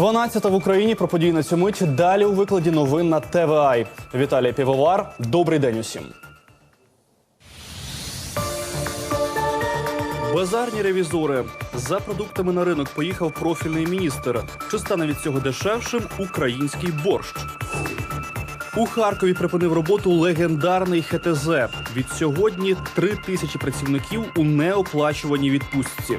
12 в Україні про події на цю мить. Далі у викладі новин на ТВА. Віталій Півовар. Добрий день усім. Базарні ревізори за продуктами на ринок поїхав профільний міністр. Чи стане від цього дешевшим український борщ? У Харкові припинив роботу легендарний ХТЗ. Від сьогодні три тисячі працівників у неоплачуваній відпустці.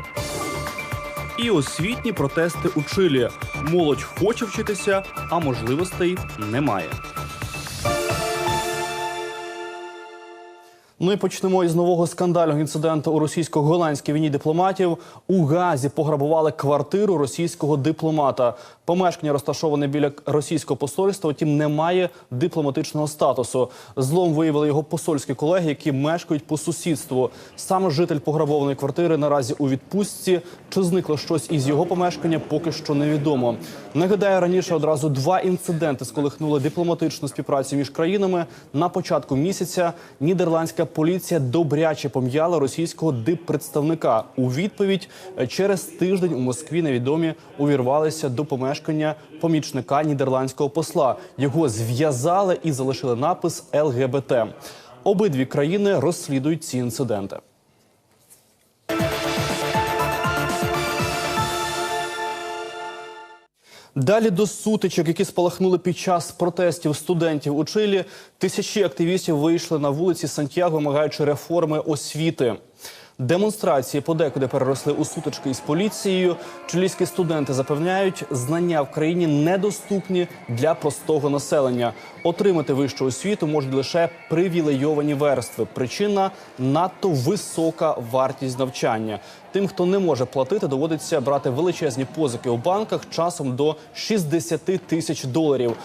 І освітні протести у Чилі. Молодь хоче вчитися, а можливостей немає. Ну і почнемо із нового скандального інциденту у російсько-голландській війні дипломатів. У Газі пограбували квартиру російського дипломата. Помешкання розташоване біля російського посольства, втім немає дипломатичного статусу. Злом виявили його посольські колеги, які мешкають по сусідству. Саме житель пограбованої квартири наразі у відпустці. Чи зникло щось із його помешкання, поки що невідомо. Нагадаю, раніше одразу два інциденти сколихнули дипломатичну співпрацю між країнами. На початку місяця нідерландська поліція добряче пом'яла російського диппредставника. У відповідь е, через тиждень у Москві невідомі увірвалися до помешкання помічника нідерландського посла. Його зв'язали і залишили напис ЛГБТ. Обидві країни розслідують ці інциденти. Далі до сутичок, які спалахнули під час протестів студентів у Чилі, тисячі активістів вийшли на вулиці Сантьяго, вимагаючи реформи освіти. Демонстрації подекуди переросли у сутички із поліцією. Чилійські студенти запевняють, знання в країні недоступні для простого населення. Отримати вищу освіту можуть лише привілейовані верстви. Причина надто висока вартість навчання. Тим, хто не може платити, доводиться брати величезні позики у банках часом до 60 тисяч доларів.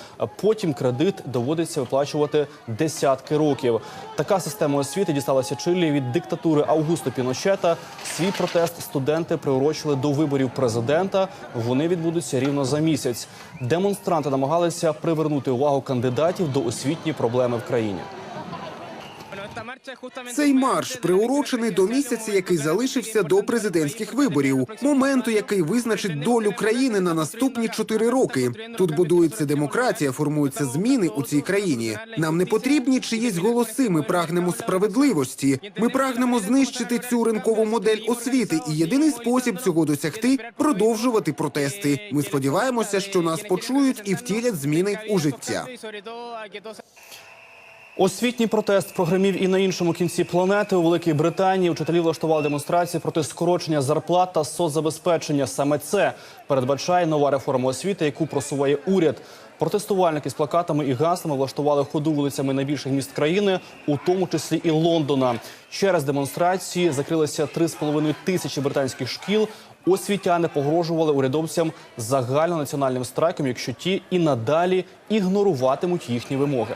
Потім кредит доводиться виплачувати десятки років. Така система освіти дісталася Чилі від диктатури Аугусто Піночета. Свій протест студенти приурочили до виборів президента. Вони відбудуться рівно за місяць. Демонстранти намагалися привернути увагу кандидатів до освітньої проблеми в країні. Цей марш приурочений до місяця, який залишився до президентських виборів, моменту, який визначить долю країни на наступні чотири роки. Тут будується демократія, формуються зміни у цій країні. Нам не потрібні чиїсь голоси. Ми прагнемо справедливості. Ми прагнемо знищити цю ринкову модель освіти. І єдиний спосіб цього досягти продовжувати протести. Ми сподіваємося, що нас почують і втілять зміни у життя. Освітній протест прогремів і на іншому кінці планети у Великій Британії. Учителі влаштували демонстрації проти скорочення зарплат та соцзабезпечення. Саме це передбачає нова реформа освіти, яку просуває уряд. Протестувальники з плакатами і гаслами влаштували ходу вулицями найбільших міст країни, у тому числі і Лондона. Через демонстрації закрилися 3,5 тисячі британських шкіл. Освітяни погрожували урядовцям загальнонаціональним страйком, якщо ті і надалі ігноруватимуть їхні вимоги.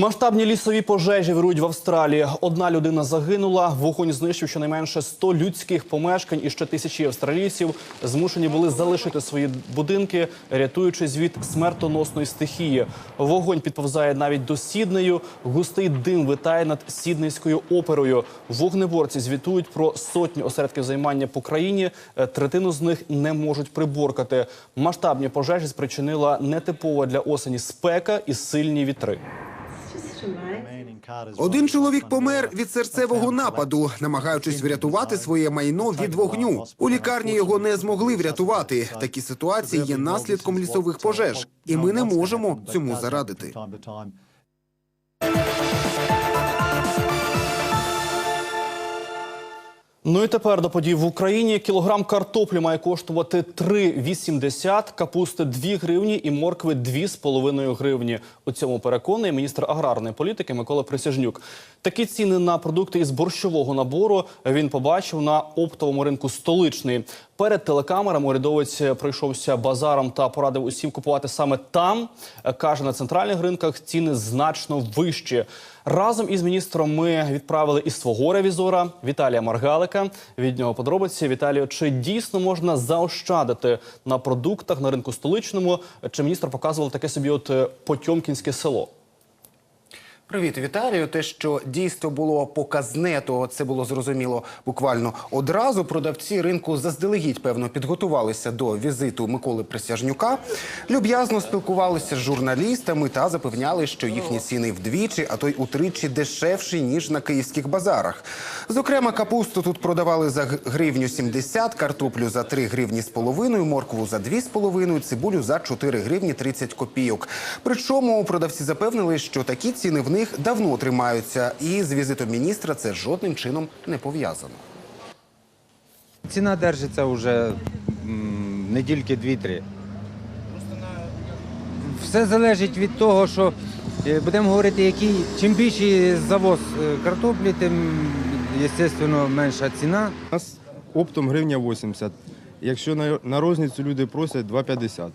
Масштабні лісові пожежі вирують в Австралії. Одна людина загинула. Вогонь знищив щонайменше 100 людських помешкань, і ще тисячі австралійців змушені були залишити свої будинки, рятуючись від смертоносної стихії. Вогонь підповзає навіть до Сіднею. Густий дим витає над Сіднейською оперою. Вогнеборці звітують про сотні осередків займання по країні. Е, Третину з них не можуть приборкати. Масштабні пожежі спричинила нетипова для осені спека і сильні вітри. Один чоловік помер від серцевого нападу, намагаючись врятувати своє майно від вогню. У лікарні його не змогли врятувати. Такі ситуації є наслідком лісових пожеж, і ми не можемо цьому зарадити. Ну і тепер до подій в Україні. Кілограм картоплі має коштувати 3,80, капусти 2 гривні і моркви 2,5 гривні. У цьому переконує міністр аграрної політики Микола Присяжнюк. Такі ціни на продукти із борщового набору він побачив на оптовому ринку столичний. Перед телекамерами урядовець пройшовся базаром та порадив усім купувати саме там. Каже, на центральних ринках ціни значно вищі. Разом із міністром ми відправили і свого ревізора Віталія Маргалика. Від нього подробиці Віталію, чи дійсно можна заощадити на продуктах на ринку столичному? Чи міністр показував таке собі от е, потьомкінське село? Привіт, Віталію. Те, що дійство було показне, то це було зрозуміло буквально одразу. Продавці ринку заздалегідь певно підготувалися до візиту Миколи Присяжнюка. Люб'язно спілкувалися з журналістами та запевняли, що їхні ціни вдвічі, а то й утричі дешевші ніж на київських базарах. Зокрема, капусту тут продавали за гривню 70, картоплю за 3 гривні з половиною, моркву за 2 з половиною, цибулю за 4 гривні 30 копійок. Причому продавці запевнили, що такі ціни в них давно тримаються, і з візитом міністра це жодним чином не пов'язано. Ціна держиться вже м, недільки дві-три. Все залежить від того, що е, будемо говорити, який чим більший завоз е, картоплі, тим, звісно, менша ціна. У нас оптом гривня 80. Якщо на, на розницю люди просять 2,50.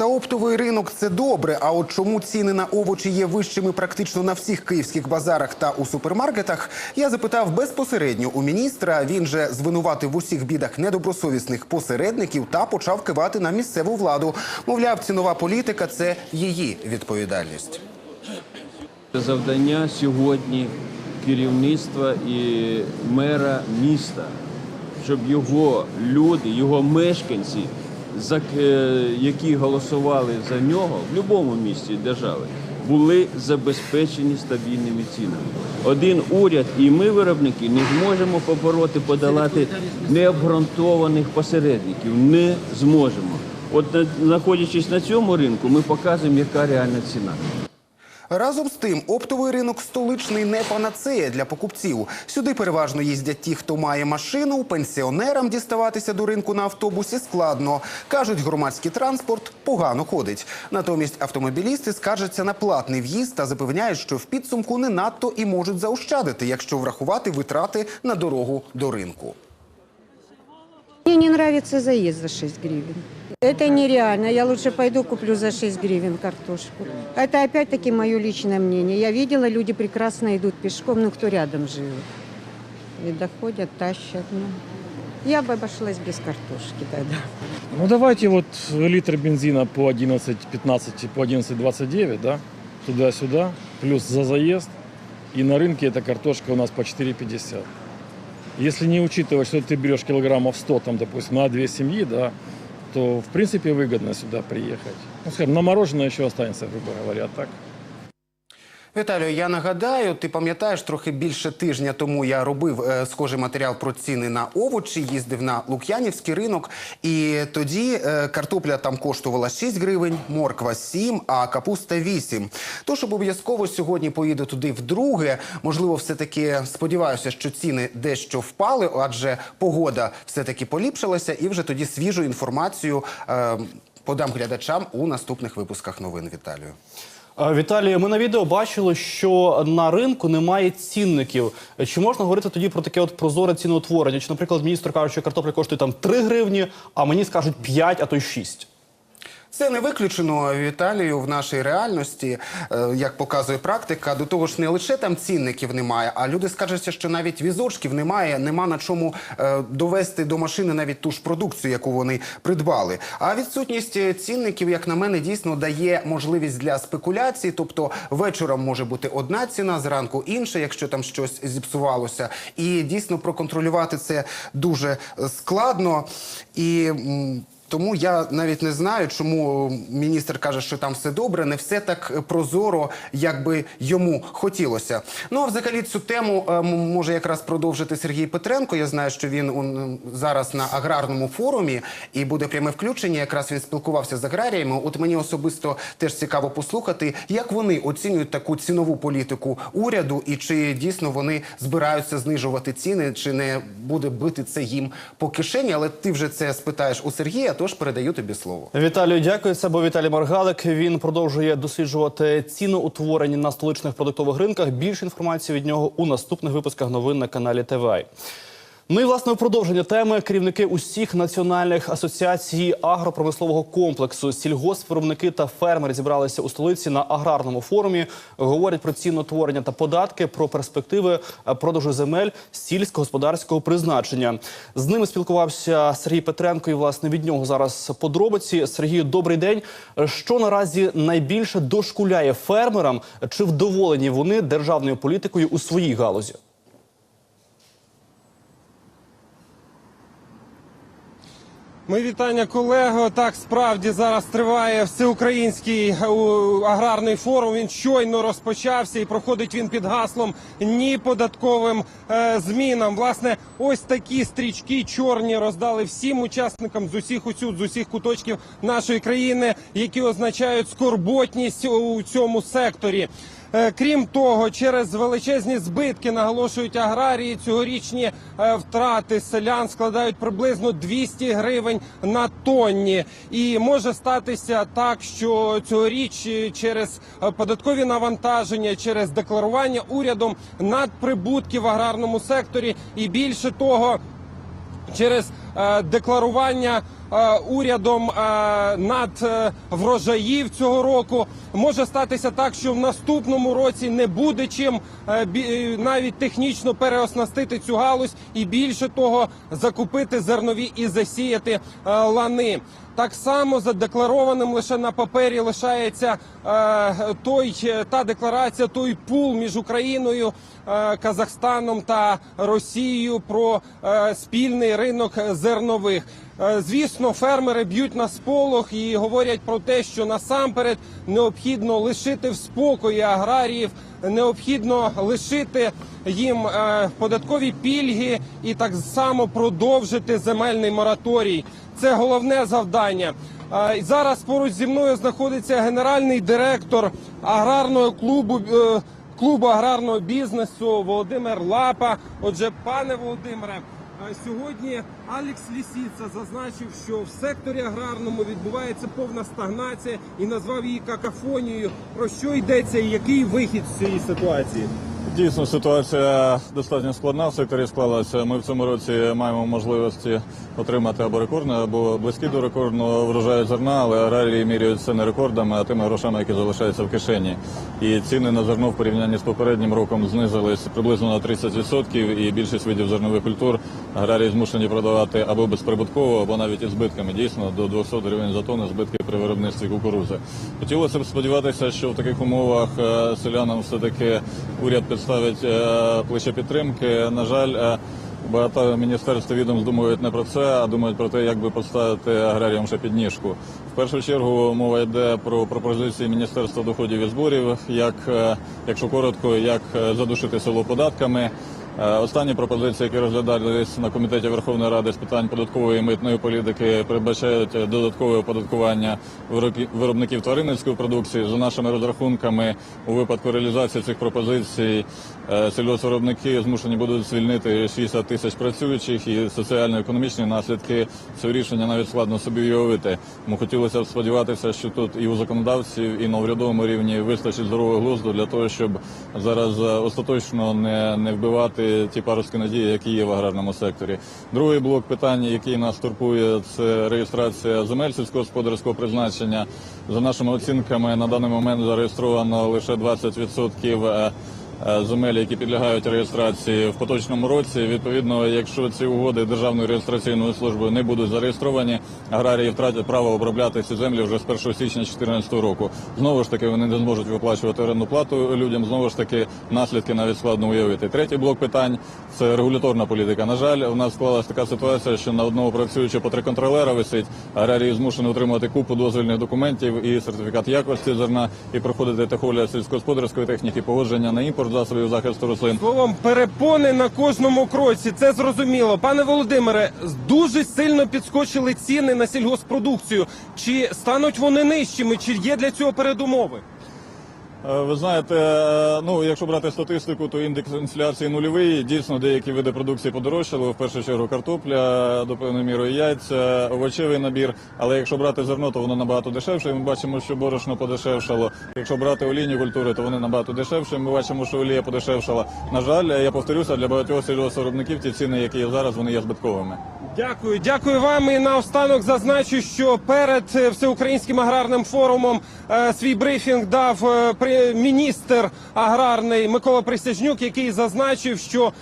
Та оптовий ринок це добре. А от чому ціни на овочі є вищими практично на всіх київських базарах та у супермаркетах, я запитав безпосередньо у міністра. Він же звинуватив в усіх бідах недобросовісних посередників та почав кивати на місцеву владу. Мовляв, цінова політика це її відповідальність. Завдання сьогодні керівництва і мера міста, щоб його люди, його мешканці, е, які голосували за нього в будь-якому місці держави, були забезпечені стабільними цінами. Один уряд і ми, виробники, не зможемо побороти, подолати необґрунтованих посередників. Не зможемо. От знаходячись на цьому ринку, ми показуємо, яка реальна ціна. Разом з тим, оптовий ринок столичний не панацея для покупців. Сюди переважно їздять ті, хто має машину. Пенсіонерам діставатися до ринку на автобусі складно. кажуть, громадський транспорт погано ходить. Натомість автомобілісти скаржаться на платний в'їзд та запевняють, що в підсумку не надто і можуть заощадити, якщо врахувати витрати на дорогу до ринку. Не нравится заезд за 6 гривен. Это нереально. Я лучше пойду куплю за 6 гривен картошку. Это опять-таки мое личное мнение. Я видела, люди прекрасно идут пешком, ну кто рядом живет. И доходят, тащат. Ну. Я бы обошлась без картошки тогда. Ну давайте вот литр бензина по 11.15, по 11.29, да, туда-сюда, плюс за заезд. И на рынке эта картошка у нас по 4,50. Если не учитывать, что ты берешь килограммов 100, там, допустим, на две семьи, да, то в принципе выгодно сюда приехать. Ну, скажем, на мороженое еще останется, грубо говоря, а так. Віталію, я нагадаю, ти пам'ятаєш, трохи більше тижня тому я робив е, схожий матеріал про ціни на овочі, їздив на Лук'янівський ринок, і тоді е, картопля там коштувала 6 гривень, морква 7, а капуста 8. Тож обов'язково сьогодні поїду туди вдруге. Можливо, все-таки сподіваюся, що ціни дещо впали, адже погода все-таки поліпшилася, і вже тоді свіжу інформацію е, подам глядачам у наступних випусках новин. Віталію. Е, Віталій, ми на відео бачили, що на ринку немає цінників. Чи можна говорити тоді про таке от прозоре ціноутворення? Чи, наприклад, міністр каже, що картопля коштує там 3 гривні, а мені скажуть 5, а то й 6? Це не виключено Віталію в нашій реальності, е, як показує практика. До того ж, не лише там цінників немає, а люди скаржаться, що навіть візочків немає, нема на чому е, довести до машини навіть ту ж продукцію, яку вони придбали. А відсутність е, цінників, як на мене, дійсно дає можливість для спекуляцій. Тобто вечором може бути одна ціна, зранку інша, якщо там щось зіпсувалося. І дійсно проконтролювати це дуже складно. І тому я навіть не знаю, чому міністр каже, що там все добре. Не все так прозоро, як би йому хотілося. Ну а взагалі цю тему е, може якраз продовжити Сергій Петренко. Я знаю, що він зараз на аграрному форумі і буде пряме включення. Якраз він спілкувався з аграріями. От мені особисто теж цікаво послухати, як вони оцінюють таку цінову політику уряду, і чи дійсно вони збираються знижувати ціни, чи не буде бити це їм по кишені. Але ти вже це спитаєш у Сергія. Тож передаю тобі слово. Віталію, дякую. Це був Віталій Маргалик. Він продовжує досліджувати ціноутворення на столичних продуктових ринках. Більше інформації від нього у наступних випусках новин на каналі ТВА. Ну і власне у продовження теми керівники усіх національних асоціацій агропромислового комплексу, сільгоспвиробники та фермери зібралися у столиці на аграрному форумі. Говорять про цінотворення та податки, про перспективи продажу земель сільськогосподарського призначення. З ними спілкувався Сергій Петренко. І власне від нього зараз подробиці. Сергію, добрий день. Що наразі найбільше дошкуляє фермерам? Чи вдоволені вони державною політикою у своїй галузі? Мої вітання, колего. Так справді зараз триває всеукраїнський е, аграрний форум. Він щойно розпочався і проходить він під гаслом ні податковим е, змінам. Власне, ось такі стрічки чорні роздали всім учасникам з усіх усюд, з усіх куточків нашої країни, які означають скорботність у цьому секторі. Е, Крім того, через величезні збитки наголошують аграрії. Цьогорічні е, втрати селян складають приблизно 200 гривень на тонні. І може статися так, що цьогоріч е, через податкові навантаження, через декларування урядом надприбутків в аграрному секторі, і більше того, через декларування урядом е, над е, врожаїв цього року може статися так, що в наступному році не буде чим е, е, навіть технічно переоснастити цю галузь і більше того закупити зернові і засіяти е, лани. Так само задекларованим лише на папері лишається е, той е, та декларація, той пул між Україною, е, Казахстаном та Росією про е, спільний ринок зернових. Е, Звісно, фермери б'ють на сполох і говорять про те, що насамперед необхідно лишити в спокої аграріїв, необхідно лишити їм е, податкові пільги і так само продовжити земельний мораторій. Це головне завдання. Е, Зараз поруч зі мною знаходиться генеральний директор аграрного клубу. е, Клубу аграрного бізнесу Володимир Лапа. Отже, пане Володимире, сьогодні Алекс Лісіца зазначив, що в секторі аграрному відбувається повна стагнація і назвав її какафонією. Про що йдеться і який вихід з цієї ситуації? Дійсно, ситуація достатньо складна в секторі склалася. Ми в цьому році маємо можливості отримати або рекордне, або близькі до рекордного врожаю зерна, але аграрії міряються не рекордами, а тими грошами, які залишаються в кишені. І ціни на зерно в порівнянні з попереднім роком знизились приблизно на 30%, і більшість видів зернових культур аграрії змушені продавати або безприбутково, або навіть із збитками. Дійсно, до 200 гривень за тонну збитки при виробництві кукурузи. Хотілося б сподіватися, що в таких умовах е, селянам все таки уряд підставить е, плече підтримки. На жаль, е, багато міністерств відомств думають не про це, а думають про те, як би поставити аграріям ще підніжку. В першу чергу мова йде про пропозиції Міністерства доходів і зборів, як, якщо коротко, як задушити село податками. Е, Останні пропозиції, які розглядались на комітеті Верховної Ради з питань податкової і митної політики, передбачають додаткове оподаткування виробників тваринницької продукції. За нашими розрахунками, у випадку реалізації цих пропозицій, е, сільгоспвиробники змушені будуть звільнити 60 тисяч працюючих і соціально-економічні наслідки цього рішення навіть складно собі уявити. Тому хотілося б сподіватися, що тут і у законодавців, і на урядовому рівні вистачить здорового глузду для того, щоб зараз е, остаточно не, не вбивати ті паростки надії, які є в аграрному секторі. Другий блок питань, який нас турбує, це реєстрація земель сільськогосподарського призначення. За нашими оцінками, на даний момент зареєстровано лише 20% е, е, земель, які підлягають реєстрації в поточному році. Відповідно, якщо ці угоди державною реєстраційною службою не будуть зареєстровані, аграрії втратять право обробляти ці землі вже з 1 січня 2014 року. Знову ж таки, вони не зможуть виплачувати орендну плату людям. Знову ж таки, наслідки навіть складно уявити. Третій блок питань це регуляторна політика. На жаль, у нас склалася така ситуація, що на одного працюючого по три контролера висить. Аграрії змушені отримувати купу дозвільних документів і сертифікат якості зерна, і проходити техогляд сільськогосподарської техніки, погодження на імпорт засобів захисту рослин. Словом, перепони на кожному кроці. Це зрозуміло. Пане Володимире, дуже сильно підскочили ціни на сільгоспродукцію. Чи стануть вони нижчими? Чи є для цього передумови? Е, Ви знаєте, е, ну якщо брати статистику, то індекс інфляції нульовий. Дійсно, деякі види продукції подорожчали. В першу чергу картопля, до певної міри яйця, овочевий набір. Але якщо брати зерно, то воно набагато дешевше. Ми бачимо, що борошно подешевшало. Якщо брати олійні культури, то вони набагато дешевше. Ми бачимо, що олія подешевшала. На жаль, я повторюся, для багатьох сільгоспвиробників ті ціни, які є зараз, вони є збитковими. Дякую, дякую вам. І наостанок зазначу, що перед е, всеукраїнським аграрним форумом е, свій брифінг дав е, міністр аграрний Микола Присяжнюк, який зазначив, що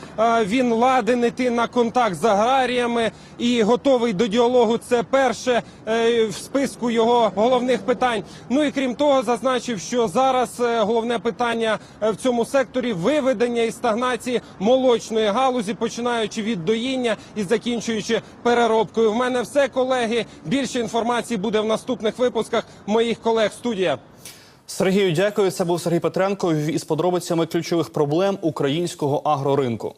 він ладен іти на контакт з аграріями і готовий до діалогу. Це перше в списку його головних питань. Ну і крім того, зазначив, що зараз головне питання в цьому секторі виведення із стагнації молочної галузі, починаючи від доїння і закінчуючи переробкою. В мене все, колеги. Більше інформації буде в наступних випусках моїх колег. Студія. Сергію, дякую. Це був Сергій Петренко із подробицями ключових проблем українського агроринку.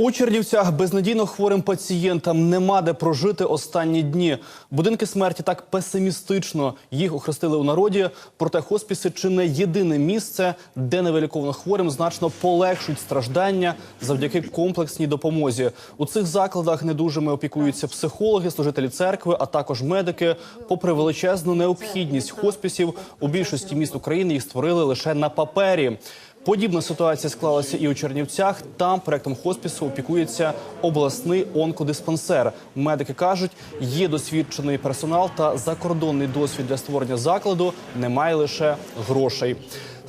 У Чернівцях безнадійно хворим пацієнтам нема де прожити останні дні. Будинки смерті так песимістично їх охрестили у народі. Проте хоспіси чи не єдине місце, де невиліковно хворим значно полегшують страждання завдяки комплексній допомозі. У цих закладах недужими опікуються психологи, служителі церкви, а також медики. Попри величезну необхідність хоспісів, у більшості міст України їх створили лише на папері. Подібна ситуація склалася і у Чернівцях. Там проектом хоспісу опікується обласний онкодиспансер. Медики кажуть, є досвідчений персонал та закордонний досвід для створення закладу. Немає лише грошей.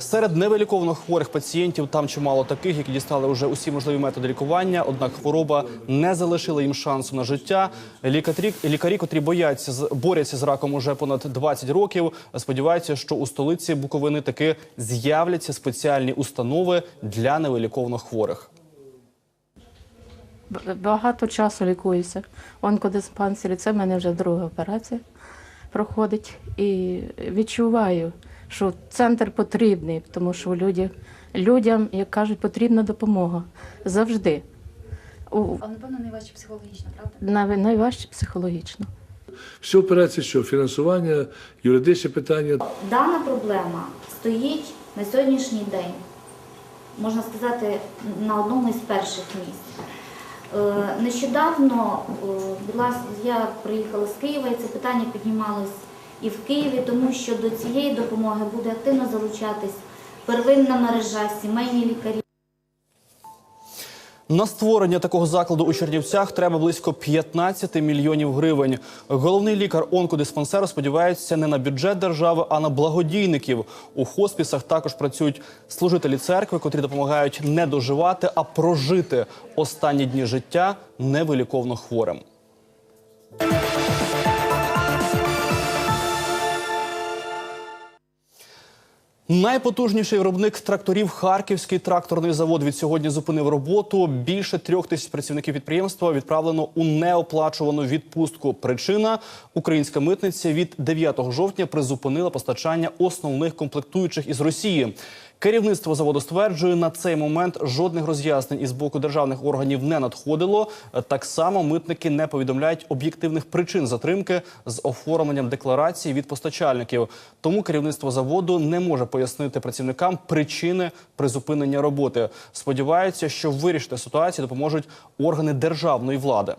Серед невиліковано хворих пацієнтів там чимало таких, які дістали вже усі можливі методи лікування. Однак хвороба не залишила їм шансу на життя. Лікарі, лікарі котрі бояться борються з раком уже понад 20 років. Сподіваються, що у столиці Буковини таки з'являться спеціальні установи для невиліковно хворих. Багато часу лікуюся в онкодиспансері. Це в мене вже друга операція проходить. І відчуваю, що центр потрібний, тому що люди, людям, як кажуть, потрібна допомога завжди. У, Але напевно найважче психологічно, правда? най- найважче психологічно. Всі операції, що фінансування, юридичне питання. Дана проблема стоїть на сьогоднішній день, можна сказати, на одному із перших місць. Е, Нещодавно е, була я приїхала з Києва, і це питання піднімалось і в Києві, тому що до цієї допомоги буде активно залучатись первинна мережа, сімейні лікарі. На створення такого закладу у Чернівцях треба близько 15 мільйонів гривень. Головний лікар онкодиспансеру сподівається не на бюджет держави, а на благодійників. У хоспісах також працюють служителі церкви, котрі допомагають не доживати, а прожити останні дні життя невиліковно хворим. Найпотужніший виробник тракторів Харківський тракторний завод від сьогодні зупинив роботу. Більше трьох тисяч працівників підприємства відправлено у неоплачувану відпустку. Причина українська митниця від 9 жовтня призупинила постачання основних комплектуючих із Росії. Керівництво заводу стверджує, на цей момент жодних роз'яснень із боку державних органів не надходило. Так само митники не повідомляють об'єктивних причин затримки з оформленням декларацій від постачальників. Тому керівництво заводу не може пояснити працівникам причини призупинення роботи. Сподіваються, що вирішити ситуацію допоможуть органи державної влади.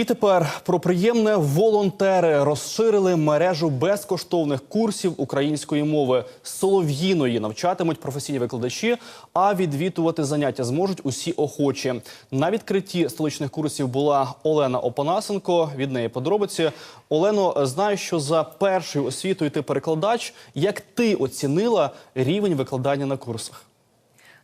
І тепер про приємне волонтери розширили мережу безкоштовних курсів української мови. Солов'їної навчатимуть професійні викладачі, а відвідувати заняття зможуть усі охочі. На відкритті столичних курсів була Олена Опанасенко. Від неї подробиці. Олено, знаю, що за першою освітою ти перекладач. Як ти оцінила рівень викладання на курсах?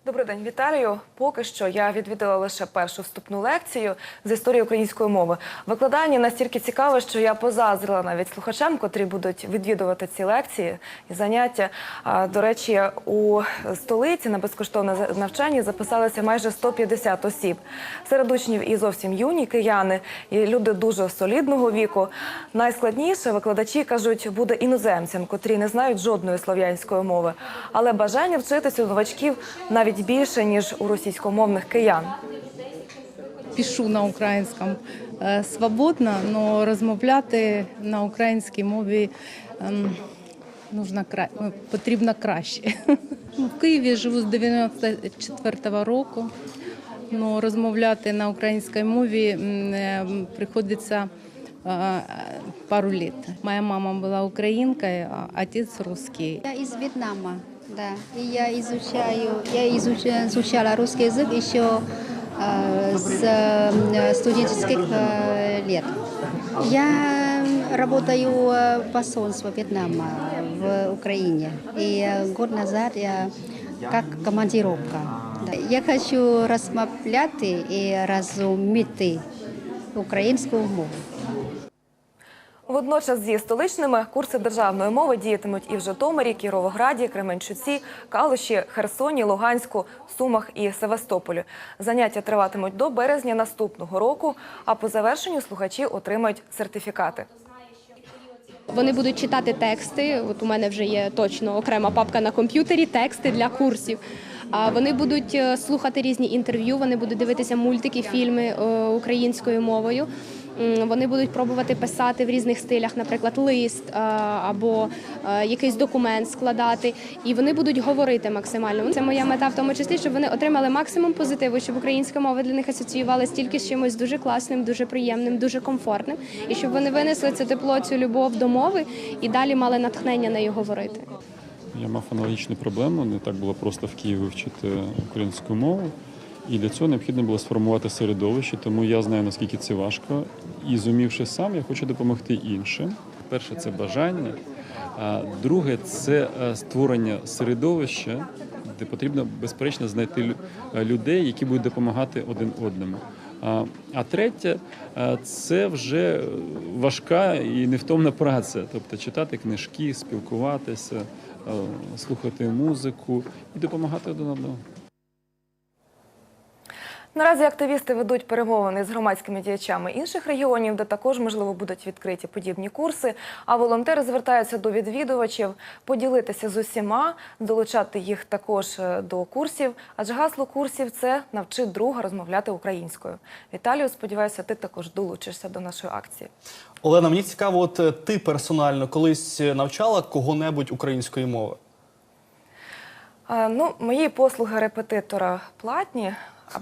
Добрий день, Віталію. Поки що я відвідала лише першу вступну лекцію з історії української мови. Викладання настільки цікаве, що я позазрила навіть слухачам, котрі будуть відвідувати ці лекції і заняття. До речі, у столиці на безкоштовне навчання записалися майже 150 осіб. Серед учнів і зовсім юні кияни, і люди дуже солідного віку. Найскладніше викладачі кажуть, буде іноземцям, котрі не знають жодної слов'янської мови. Але бажання вчитися у новачків навіть навіть більше ніж у російськомовних киян. пишу на українському е, свободно, але розмовляти на українській мові ем, нужно кра... ну, потрібно краще. В Києві живу з 94-го року. але розмовляти на українській мові е, приходиться е, пару лет. Моя мама була українкою, а отець русский. Я из Вьетнама, да. И я изучаю, я изучала, изучала русский язык еще э, с э, студенческих э, лет. Я работаю э, в посольстве Вьетнама в Украине. И э, год назад я как командировка. Да. Я хочу розмовляти і розуміти українську мову. Водночас зі столичними курси державної мови діятимуть і в Житомирі, Кіровограді, Кременчуці, Калуші, Херсоні, Луганську, Сумах і Севастополі. Заняття триватимуть до березня наступного року, а по завершенню слухачі отримають сертифікати. Вони будуть читати тексти. От у мене вже є точно окрема папка на комп'ютері, тексти для курсів. А вони будуть е, слухати різні інтерв'ю, вони будуть дивитися мультики, фільми е, українською мовою. Вони будуть пробувати писати в різних стилях, наприклад, лист е, або е, якийсь документ складати. І вони будуть говорити максимально. Це моя мета в тому числі, щоб вони отримали максимум позитиву, щоб українська мова для них асоціювалася тільки з чимось дуже класним, дуже приємним, дуже комфортним, і щоб вони винесли це тепло, цю любов до мови і далі мали натхнення нею говорити. Я мав аналогічну проблему, не так було просто в Києві вивчити українську мову. І для цього необхідно було сформувати середовище, тому я знаю, наскільки це важко. І зумівши сам, я хочу допомогти іншим. Перше це бажання, а друге це е, створення середовища, де потрібно безперечно знайти е, людей, які будуть допомагати один одному. А, третє е, це вже важка і невтомна праця, тобто читати книжки, спілкуватися, слухати музику і допомагати один одному. Наразі активісти ведуть перемовини з громадськими діячами інших регіонів, де також можливо будуть відкриті подібні курси. А волонтери звертаються до відвідувачів поділитися з усіма, долучати їх також е, до курсів. Адже гасло курсів це навчи друга розмовляти українською. Віталію, сподіваюся, ти також долучишся до нашої акції. Олена, мені цікаво, от е, ти персонально колись навчала кого-небудь української мови? Е, Ну, мої послуги репетитора платні,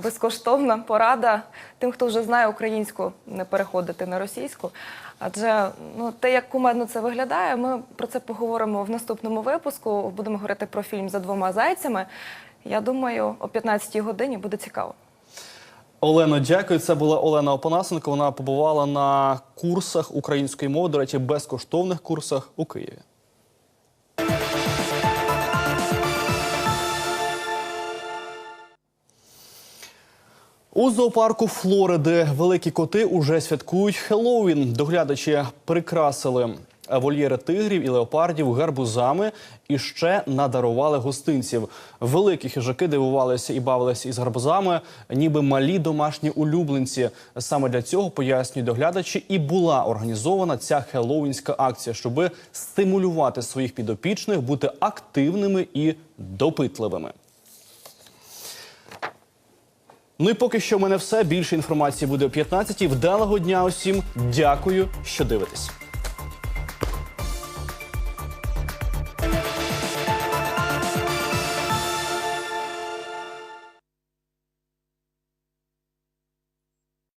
безкоштовна порада тим, хто вже знає українську, не переходити на російську. Адже ну, те, як кумедно це виглядає, ми про це поговоримо в наступному випуску. Будемо говорити про фільм за двома зайцями. Я думаю, о 15-й годині буде цікаво. Олено, дякую. Це була Олена Опанасенко. Вона побувала на курсах української мови, до речі, безкоштовних курсах у Києві. У зоопарку Флориди великі коти уже святкують Хеллоуін. Доглядачі прикрасили вольєри тигрів і леопардів гарбузами і ще надарували гостинців. Великі хижаки дивувалися і бавилися із гарбузами, ніби малі домашні улюбленці. Саме для цього пояснюють доглядачі, і була організована ця хеллоуінська акція, щоби стимулювати своїх підопічних бути активними і допитливими. Ну і поки що в мене все. Більше інформації буде о 15-й. Вдалого дня усім. Дякую, що дивитесь.